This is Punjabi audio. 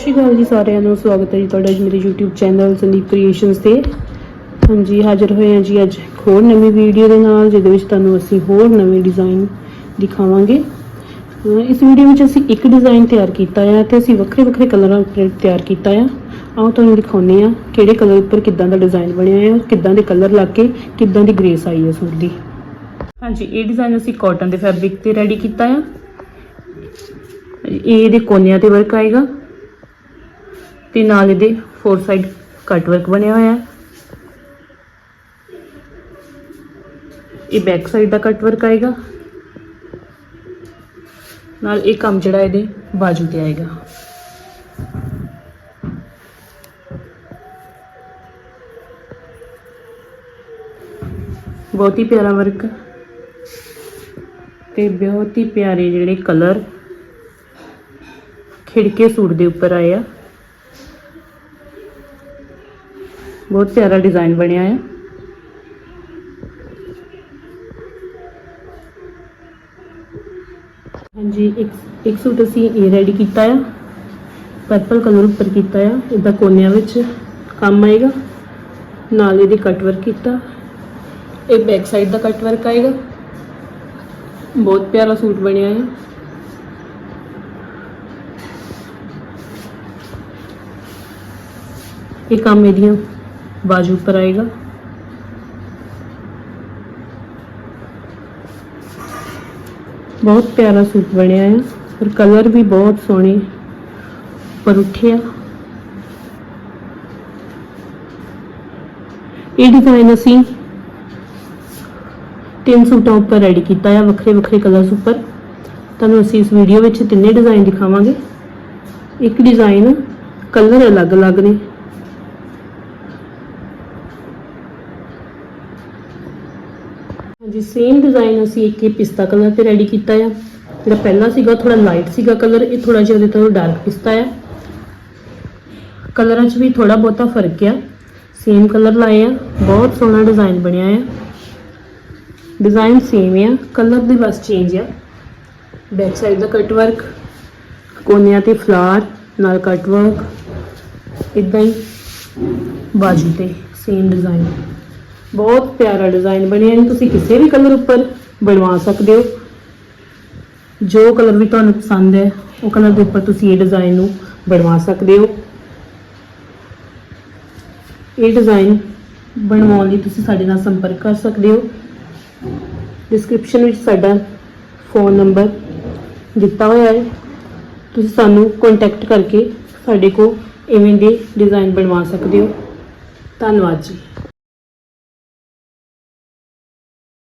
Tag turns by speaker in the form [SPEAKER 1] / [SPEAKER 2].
[SPEAKER 1] ਸਤਿ ਸ਼੍ਰੀ ਅਕਾਲ ਜੀ ਸਾਰਿਆਂ ਨੂੰ, ਸਵਾਗਤ ਹੈ ਜੀ ਤੁਹਾਡਾ ਜੀ ਮੇਰੇ YouTube ਚੈਨਲ ਸੰਦੀਪ ਕ੍ਰੀਏਸ਼ਨਸ ਤੇ। ਹਾਂਜੀ, ਹਾਜ਼ਰ ਹੋਏ ਹਾਂ ਜੀ ਅੱਜ ਇੱਕ ਹੋਰ ਨਵੀਂ ਵੀਡੀਓ ਦੇ ਨਾਲ, ਜਿਹਦੇ ਵਿੱਚ ਤੁਹਾਨੂੰ ਅਸੀਂ ਹੋਰ ਨਵੇਂ ਡਿਜ਼ਾਈਨ ਦਿਖਾਵਾਂਗੇ। ਇਸ ਵੀਡੀਓ ਵਿੱਚ ਅਸੀਂ ਇੱਕ ਡਿਜ਼ਾਈਨ ਤਿਆਰ ਕੀਤਾ ਹੈ ਤੇ ਅਸੀਂ ਵੱਖਰੇ ਵੱਖਰੇ ਕਲਰਾਂ ਉੱਪਰ ਤਿਆਰ ਕੀਤਾ ਹੈ ਆਓ ਤੁਹਾਨੂੰ ਦਿਖਾਉਂਦੇ ਹਾਂ ਕਿਹੜੇ ਕਲਰ ਉੱਪਰ ਕਿੱਦਾਂ ਦਾ ਡਿਜ਼ਾਈਨ ਬਣਿਆ ਹੈ ਕਿੱਦਾਂ ਦੇ ਕਲਰ ਲੱਗ ਕੇ, ਕਿੱਦਾਂ ਦੀ ਗ੍ਰੇਸ ਆਈ ਹੈ ਸੂਟ ਦੀ। ਹਾਂਜੀ, ਇਹ ਡਿਜ਼ਾਈਨ ਅਸੀਂ ਕਾਟਨ ਦੇ ਫੈਬਰਿਕ ਤੇ ਰੈਡੀ ਕੀਤਾ ਹੈ ਇਹ ਇਹਦੇ ਕੋਨਿਆਂ ਤੇ ਵਰਕ ਆਏਗਾ। ਤੇ ਨਾਲ ਇਹਦੇ ਫੋਰ ਸਾਈਡ ਕੱਟ ਵਰਕ ਬਣਿਆ ਹੋਇਆ ਹੈ। ਇਹ ਬੈਕ ਸਾਈਡ ਦਾ ਕੱਟ ਵਰਕ ਆਏਗਾ। ਨਾਲ ਇਹ ਕੰਮ ਜਿਹੜਾ ਇਹਦੇ ਬਾਜੂ ਤੇ ਆਏਗਾ। ਬਹੁਤ ਹੀ ਪਿਆਰਾ ਵਰਕ ਤੇ ਬਹੁਤ ਹੀ ਪਿਆਰੇ ਜਿਹੜੇ ਕਲਰ ਖਿੜਕੇ ਸੂਟ ਦੇ ਉੱਪਰ ਆਏ ਆ। ਬਹੁਤ ਪਿਆਰਾ ਡਿਜ਼ਾਈਨ ਬਣਿਆ ਹੈ ਹਾਂਜੀ, ਇੱਕ ਇੱਕ ਸੂਟ ਅਸੀਂ ਇਹ ਰੈਡੀ ਕੀਤਾ ਆ। ਪਰਪਲ ਕਲਰ ਉੱਪਰ ਕੀਤਾ ਆ। ਇਹਦਾ ਕੋਨਿਆਂ ਵਿੱਚ ਕੰਮ ਆਏਗਾ। ਨਾਲ ਇਹਦੀ ਕੱਟ ਵਰਕ ਕੀਤਾ। ਇਹ ਬੈਕ ਸਾਈਡ ਦਾ ਕੱਟ ਵਰਕ ਆਏਗਾ। ਬਹੁਤ ਪਿਆਰਾ ਸੂਟ ਬਣਿਆ ਹੈ ਇਹ ਕੰਮ ਇਹਦੀਆਂ ਬਾਜੂ ਉੱਪਰ ਆਏਗਾ ਬਹੁਤ ਪਿਆਰਾ ਸੂਟ ਬਣਿਆ ਆ ਔਰ ਕਲਰ ਵੀ ਬਹੁਤ ਸੋਹਣੇ ਪਰ ਉੱਠਿਆ ਇਹ ਡਿਜ਼ਾਈਨ ਅਸੀਂ ਤਿੰਨ ਸੂਟਾਂ ਉੱਪਰ ਰੈਡੀ ਕੀਤਾ ਆ ਵੱਖਰੇ ਵੱਖਰੇ ਕਲਰਸ ਉੱਪਰ ਤੁਹਾਨੂੰ ਅਸੀਂ ਇਸ ਵੀਡੀਓ ਵਿੱਚ ਤਿੰਨੇ ਡਿਜ਼ਾਈਨ ਦਿਖਾਵਾਂਗੇ ਇੱਕ ਡਿਜ਼ਾਈਨ ਕਲਰ ਅਲੱਗ-ਅਲੱਗ ਨੇ ਹਾਂਜੀ ਸੇਮ ਡਿਜ਼ਾਈਨ ਅਸੀਂ ਇੱਕ ਇਹ ਪਿਸਤਾ ਕਲਰ ਤੇ ਰੈਡੀ ਕੀਤਾ ਆ। ਜਿਹੜਾ ਪਹਿਲਾਂ ਸੀਗਾ ਥੋੜਾ ਲਾਈਟ ਸੀਗਾ ਕਲਰ ਇਹ ਥੋੜਾ ਜਿਹਾ ਉਹਦੇ ਤੋਂ ਡਾਰਕ ਪਿਸਤਾ ਆ। ਕਲਰਾਂ 'ਚ ਵੀ ਥੋੜਾ ਬਹੁਤਾ ਫ਼ਰਕ ਆ। ਸੇਮ ਕਲਰ ਲਾਏ ਆ, ਬਹੁਤ ਸੋਹਣਾ ਡਿਜ਼ਾਈਨ ਬਣਿਆ ਆ। ਡਿਜ਼ਾਈਨ ਸੇਮ ਆ ਕਲਰ ਦੀ ਬਸ ਚੇਂਜ ਆ। ਬੈਕ ਸਾਈਡ ਦਾ ਕੱਟ ਵਰਕ ਕੋਨਿਆਂ ਤੇ ਫਲਾਰ ਨਾਲ ਕੱਟ ਵਰਕ ਇਦਾਂ ਹੀ। ਬਾਜੂ ਤੇ ਸੇਮ ਡਿਜ਼ਾਈਨ ਬਹੁਤ ਪਿਆਰਾ ਡਿਜ਼ਾਈਨ ਬਣਿਆ ਹੈ ਤੁਸੀਂ ਕਿਸੇ ਵੀ ਕਲਰ ਉੱਪਰ ਬਣਵਾ ਸਕਦੇ ਹੋ। ਜੋ ਕਲਰ ਵੀ ਤੁਹਾਨੂੰ ਪਸੰਦ ਹੈ, ਉਹ ਕਲਰ ਦੇ ਉੱਪਰ ਤੁਸੀਂ ਇਹ ਡਿਜ਼ਾਈਨ ਨੂੰ ਬਣਵਾ ਸਕਦੇ ਹੋ। ਇਹ ਡਿਜ਼ਾਈਨ ਬਣਵਾਉਣ ਲਈ ਤੁਸੀਂ ਸਾਡੇ ਨਾਲ ਸੰਪਰਕ ਕਰ ਸਕਦੇ ਹੋ। ਡਿਸਕ੍ਰਿਪਸ਼ਨ ਵਿੱਚ ਸਾਡਾ ਫੋਨ ਨੰਬਰ ਦਿੱਤਾ ਹੋਇਆ ਹੈ। ਤੁਸੀਂ ਸਾਨੂੰ ਕੰਟੈਕਟ ਕਰਕੇ ਸਾਡੇ ਕੋਲ ਇਵੇਂ ਦੇ ਡਿਜ਼ਾਈਨ ਬਣਵਾ ਸਕਦੇ ਹੋ। ਧੰਨਵਾਦ ਜੀ।